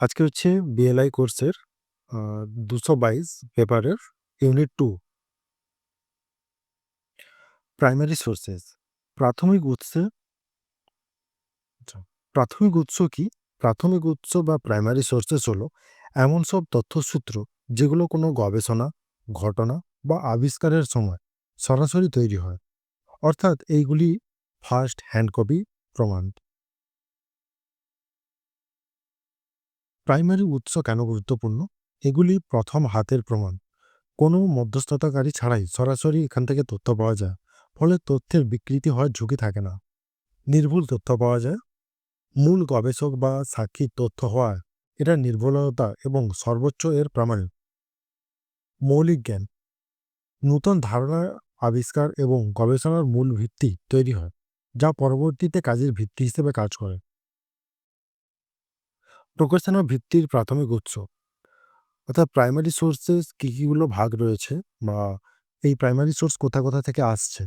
আজকে হচ্ছে বিএলআই কোর্সের দুশো বাইশ পেপারের ইউনিট টু প্রাইমারি সোর্সেস প্রাথমিক উৎসে আচ্ছা, প্রাথমিক উৎস কি? প্রাথমিক উৎস বা প্রাইমারি সোর্সেস হলো এমন সব তথ্যসূত্র যেগুলো কোনো গবেষণা, ঘটনা বা আবিষ্কারের সময় সরাসরি তৈরি হয়। অর্থাৎ এইগুলি ফার্স্ট হ্যান্ড কপি প্রমাণ। প্রাইমারি উৎস কেন গুরুত্বপূর্ণ? এগুলি প্রথম হাতের প্রমাণ। কোনো মধ্যস্থতাকারী ছাড়াই সরাসরি এখান থেকে তথ্য পাওয়া যায়। ফলে তথ্যের বিকৃতি হওয়ার ঝুঁকি থাকে না। নির্ভুল তথ্য পাওয়া যায়। মূল গবেষক বা সাক্ষীর তথ্য হওয়ায় এটা নির্ভুলতা এবং সর্বোচ্চ এর প্রমাণ। মৌলিক জ্ঞান নূতন ধারণা, আবিষ্কার এবং গবেষণার মূল ভিত্তি তৈরি হয়, যা পরবর্তীতে কাজের ভিত্তি হিসেবে কাজ করে প্রকাশনা ভিত্তির প্রাথমিক উৎস। অর্থাৎ প্রাইমারি সোর্সেস কী কীগুলো ভাগ রয়েছে বা এই প্রাইমারি সোর্স কোথা কোথা থেকে আসছে?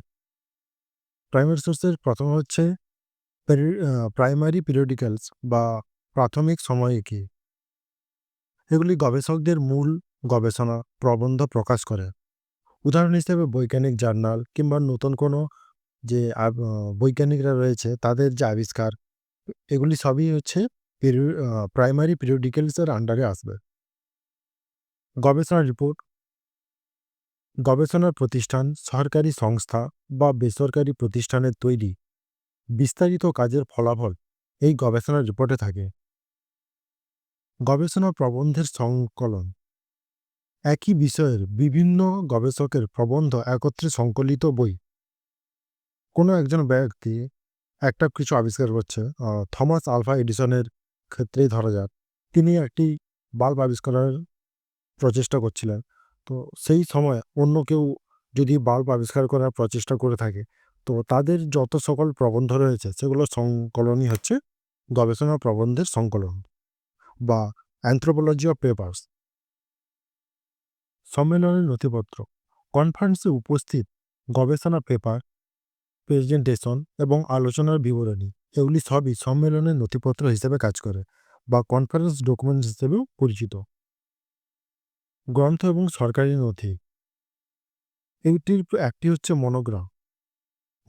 প্রাইমারি সোর্সের প্রথম হচ্ছে প্রাইমারি পিরিয়ডিক্যালস বা প্রাথমিক সময়ে কি? এগুলি গবেষকদের মূল গবেষণা প্রবন্ধ প্রকাশ করে। উদাহরণ হিসেবে বৈজ্ঞানিক জার্নাল কিংবা নতুন কোনো যে বৈজ্ঞানিকরা রয়েছে তাদের যে আবিষ্কার, এগুলি সবই হচ্ছে প্রাইমারি পিরিয়ডিক্যালসের আন্ডারে আসবে। গবেষণা রিপোর্ট গবেষণার প্রতিষ্ঠান, সরকারি সংস্থা বা বেসরকারি প্রতিষ্ঠানের তৈরি, বিস্তারিত কাজের ফলাফল এই গবেষণার রিপোর্টে থাকে। গবেষণা প্রবন্ধের সংকলন। একই বিষয়ের বিভিন্ন গবেষকের প্রবন্ধ একত্রে সংকলিত বই। কোনো একজন ব্যক্তি, একটা কিছু আবিষ্কার করছে থমাস আলফা এডিসনের ক্ষেত্রেই ধরা যাক, তিনি একটি বাল্ব আবিষ্কারের প্রচেষ্টা করছিলেন। তো সেই সময় অন্য কেউ যদি বাল্ব আবিষ্কার করার প্রচেষ্টা করে থাকে, তো তাদের যত সকল প্রবন্ধ রয়েছে, সেগুলো সংকলনই হচ্ছে গবেষণা প্রবন্ধের সংকলন বা অ্যান্থ্রোপোলজি অফ পেপার্স সম্মেলনের নথিপত্র কনফারেন্সে উপস্থিত গবেষণা পেপার প্রেজেন্টেশন এবং আলোচনার বিবরণী। এগুলি সবই সম্মেলনের নথিপত্র হিসেবে কাজ করে বা কনফারেন্স ডকুমেন্ট হিসেবেও পরিচিত। গ্রন্থ এবং সরকারি নথি। এটির একটি হচ্ছে মনোগ্রাম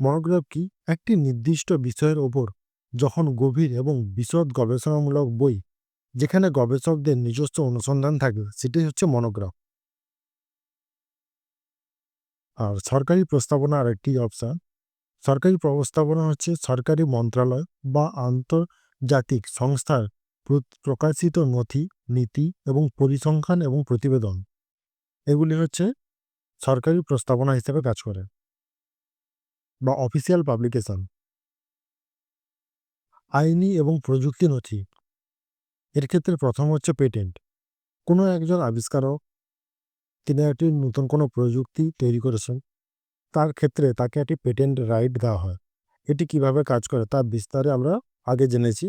মনোগ্রাফ কি? একটি নির্দিষ্ট বিষয়ের ওপর যখন গভীর এবং বিশদ গবেষণামূলক বই যেখানে গবেষকদের নিজস্ব অনুসন্ধান থাকে সেটি হচ্ছে মনোগ্রাফ। আর সরকারি প্রস্তাবনা আরেকটি অপশান সরকারি প্রস্তাবনা হচ্ছে সরকারি মন্ত্রণালয় বা আন্তর্জাতিক সংস্থার প্রকাশিত নথি, নীতি এবং পরিসংখ্যান এবং প্রতিবেদন। এগুলি হচ্ছে সরকারি প্রস্তাবনা হিসেবে কাজ করে বা অফিসিয়াল পাবলিকেশন। আইনি এবং প্রযুক্তি নথি। এর ক্ষেত্রে প্রথম হচ্ছে পেটেন্ট। কোনো একজন আবিষ্কারক, তিনি একটি নতুন কোনো প্রযুক্তি তৈরি করেছেন তার ক্ষেত্রে তাকে একটি পেটেন্ট রাইট দেওয়া হয়। এটি কীভাবে কাজ করে তার বিস্তারে আমরা আগে জেনেছি।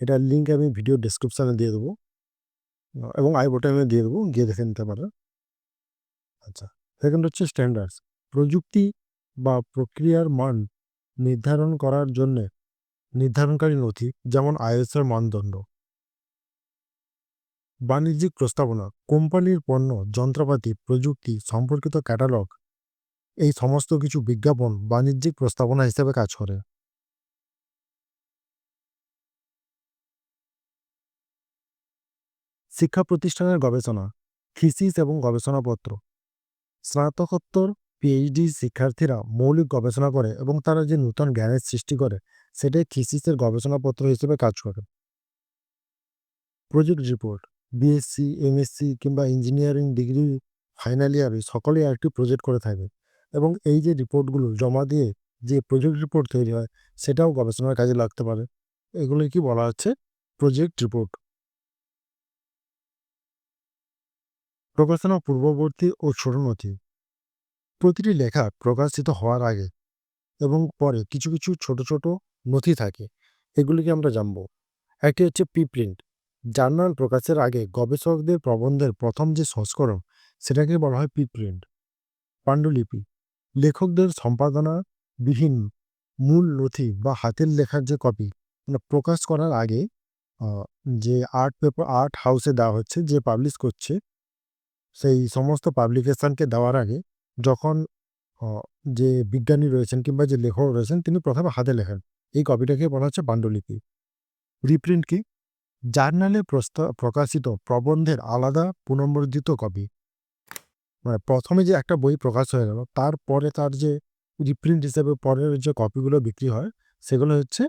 এটার লিঙ্ক আমি ভিডিও ডিসক্রিপশানে দিয়ে দেবো। এবং আই আমি দিয়ে দেবো, গিয়ে দেখে নিতে পারে আচ্ছা সেকেন্ড হচ্ছে স্ট্যান্ডার্ডস প্রযুক্তি বা প্রক্রিয়ার মান নির্ধারণ করার জন্যে নির্ধারণকারী নথি, যেমন আইএসএর মানদণ্ড। বাণিজ্যিক প্রস্তাবনা। কোম্পানির পণ্য, যন্ত্রপাতি, প্রযুক্তি, সম্পর্কিত ক্যাটালগ এই সমস্ত কিছু বিজ্ঞাপন বাণিজ্যিক প্রস্তাবনা হিসেবে কাজ করে। শিক্ষা প্রতিষ্ঠানের গবেষণা, থিসিস এবং গবেষণাপত্র। স্নাতকোত্তর পিএইচডি শিক্ষার্থীরা মৌলিক গবেষণা করে এবং তারা যে নূতন জ্ঞানের সৃষ্টি করে, সেটাই থিসিসের গবেষণাপত্র হিসেবে কাজ করে। প্রজেক্ট রিপোর্ট বিএসসি এমএসসি কিংবা ইঞ্জিনিয়ারিং ডিগ্রি ফাইনাল ইয়ারে সকলেই একটি প্রজেক্ট করে থাকে। এবং এই যে রিপোর্টগুলো জমা দিয়ে যে প্রজেক্ট রিপোর্ট তৈরি হয়, সেটাও গবেষণার কাজে লাগতে পারে। এগুলোই কি বলা হচ্ছে প্রজেক্ট রিপোর্ট। প্রকাশনা পূর্ববর্তী ও ছোট নথি প্রতিটি লেখা প্রকাশিত হওয়ার আগে এবং পরে কিছু কিছু ছোট ছোট নথি থাকে। এগুলিকে আমরা জানব? একটি হচ্ছে প্রিপ্রিন্ট। জার্নাল প্রকাশের আগে গবেষকদের প্রবন্ধের প্রথম যে সংস্করণ, সেটাকে বলা হয় প্রিপ্রিন্ট। পাণ্ডুলিপি। লেখকদের সম্পাদনা বিহীন মূল নথি বা হাতের লেখার যে কপি মানে প্রকাশ করার আগে যে আর্ট পেপার আর্ট হাউসে দেওয়া হচ্ছে যে পাবলিশ করছে, সেই সমস্ত পাবলিকেশনকে দেওয়ার আগে যখন যে বিজ্ঞানী রয়েছেন কিংবা যে লেখক রয়েছেন তিনি প্রথমে হাতে লেখেন। এই কপিটাকে বলা হচ্ছে পাণ্ডুলিপি রিপ্রিন্ট কি? জার্নালে প্রকাশিত প্রবন্ধের আলাদা পুনর্মুদ্রিত কপি। মানে প্রথমে যে একটা বই প্রকাশ হয়ে গেল, তারপরে তার যে রিপ্রিন্ট হিসেবে পরের যে কপিগুলো বিক্রি হয়, সেগুলো হচ্ছে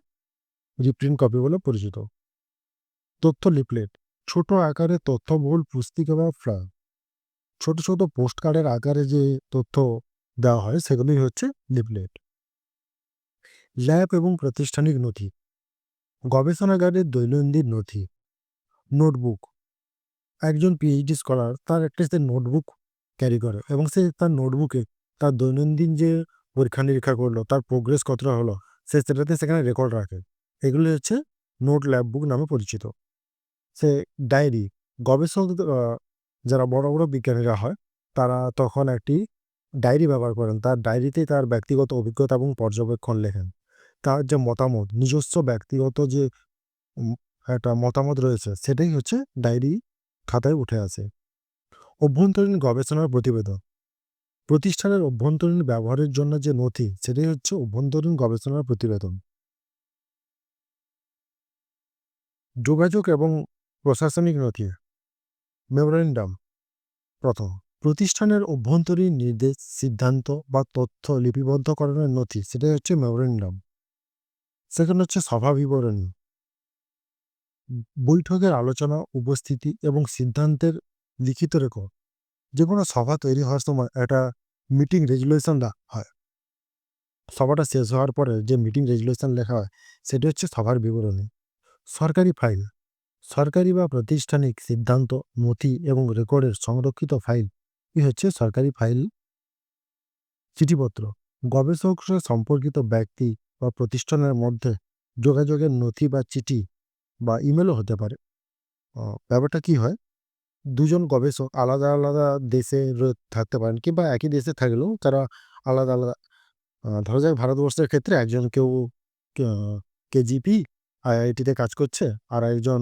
রিপ্রিন্ট কপি বলে পরিচিত। তথ্য লিপলেট ছোট আকারে তথ্যবহুল পুস্তিকা বা ফ্লায়ার। ছোট, ছোট পোস্ট কার্ডের আকারে যে তথ্য দেওয়া হয় সেগুলোই হচ্ছে লিপলেট ল্যাব এবং প্রাতিষ্ঠানিক নথি, গবেষণাগারের দৈনন্দিন নথি, নোটবুক। একজন পিএইচডি স্কলার তার একটা সে নোটবুক ক্যারি করে এবং সে তার নোটবুকে তার দৈনন্দিন যে পরীক্ষা-নিরীক্ষা করল, তার প্রোগ্রেস কতটা হলো, সে সেটাতে সেখানে রেকর্ড রাখে। এগুলি হচ্ছে নোট ল্যাব বুক নামে পরিচিত। সে ডায়েরি, গবেষক যারা বড়, বড় বিজ্ঞানীরা হয়, তারা তখন একটি ডায়েরি ব্যবহার করেন। তার ডায়েরিতে তার ব্যক্তিগত অভিজ্ঞতা এবং পর্যবেক্ষণ লেখেন। তার যে মতামত, নিজস্ব ব্যক্তিগত যে একটা মতামত রয়েছে, সেটাই হচ্ছে ডায়েরি খাতায় উঠে আসে। অভ্যন্তরীণ গবেষণার প্রতিবেদন, প্রতিষ্ঠানের অভ্যন্তরীণ ব্যবহারের জন্য যে নথি, সেটাই হচ্ছে অভ্যন্তরীণ গবেষণার প্রতিবেদন। যোগাযোগ এবং প্রশাসনিক নথি, মেমোরেন্ডাম। প্রথম প্রতিষ্ঠানের অভ্যন্তরীণ নির্দেশ, সিদ্ধান্ত বা তথ্য লিপিবদ্ধকরণের নথি, সেটাই হচ্ছে মেমোরেন্ডাম। সেকেন্ড হচ্ছে সভা বিবরণী। বৈঠকের আলোচনা, উপস্থিতি এবং সিদ্ধান্তের লিখিত রেকর্ড। যে কোনো সভা তৈরি হওয়ার সময় একটা মিটিং রেজুলেশন হয়। সভাটা শেষ হওয়ার পরে যে মিটিং রেজুলেশন লেখা হয়, সেটি হচ্ছে সভার বিবরণী। সরকারি ফাইল, সরকারি বা প্রাতিষ্ঠানিক সিদ্ধান্ত, নথি এবং রেকর্ডের সংরক্ষিত ফাইল ই হচ্ছে সরকারি ফাইল। চিঠিপত্র, গবেষক সম্পর্কিত ব্যক্তি বা প্রতিষ্ঠানের মধ্যে যোগাযোগের নথি বা চিঠি বা ইমেলও হতে পারে। ব্যাপারটা কি হয়? দুজন গবেষক আলাদা, আলাদা দেশে থাকতে পারেন কিংবা একই দেশে থাকলেও তারা আলাদা, আলাদা ধরা যাক ভারতবর্ষের ক্ষেত্রে একজন কেউ কেজিপি আইআইটিতে কাজ করছে, আর একজন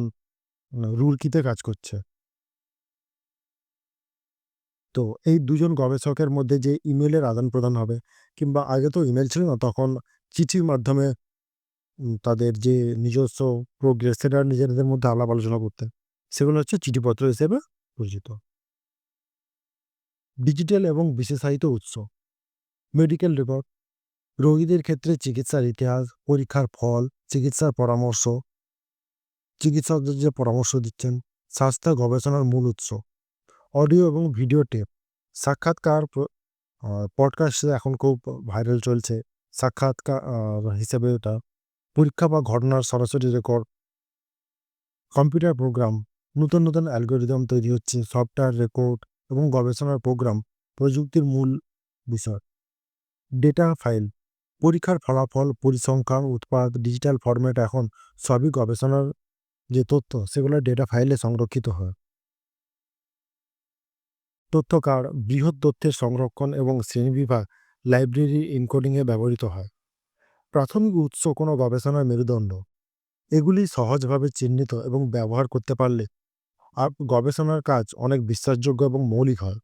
রুরকিতে কাজ করছে। তো এই দুজন গবেষকের মধ্যে যে ইমেলের আদান-প্রদান হবে কিংবা আগে তো ইমেল ছিল না, তখন চিঠির মাধ্যমে তাদের যে নিজস্ব প্রোগ্রেস, সেটা নিজেদের মধ্যে আলাপ আলোচনা করতেন। সেগুলো হচ্ছে চিঠিপত্র হিসেবে পরিচিত। ডিজিটাল এবং বিশেষায়িত উৎস, মেডিকেল রেকর্ড, রোগীদের ক্ষেত্রে চিকিৎসার ইতিহাস, পরীক্ষার ফল, চিকিৎসার পরামর্শ, চিকিৎসকদের যে পরামর্শ দিচ্ছেন, স্বাস্থ্য গবেষণার মূল উৎস, অডিও এবং ভিডিও টেপ, সাক্ষাৎকার পডকাস্ট এখন খুব ভাইরাল চলছে। সাক্ষাৎকার হিসেবে এটা, পরীক্ষা বা ঘটনার সরাসরি রেকর্ড। কম্পিউটার প্রোগ্রাম, নতুন, নতুন অ্যালগোরিদম তৈরি হচ্ছে, সফটওয়্যার রেকর্ড এবং গবেষণার প্রোগ্রাম প্রযুক্তির মূল বিষয়। ডেটা ফাইল, পরীক্ষার ফলাফল, পরিসংখ্যান, উৎপাদ, ডিজিটাল ফরম্যাট এখন সবই গবেষণার যে তথ্য, সেগুলো ডেটা ফাইলে সংরক্ষিত হয়। তথ্য কার্ড, বৃহৎ তথ্যের সংরক্ষণ এবং শ্রেণীবিভাগ লাইব্রেরি ইনকোডিংয়ে ব্যবহৃত হয়। প্রাথমিক উৎস কোনো গবেষণার মেরুদণ্ড। এগুলি সহজভাবে চিহ্নিত এবং ব্যবহার করতে পারলে আপ গবেষণার কাজ অনেক বিশ্বাসযোগ্য এবং মৌলিক হয়।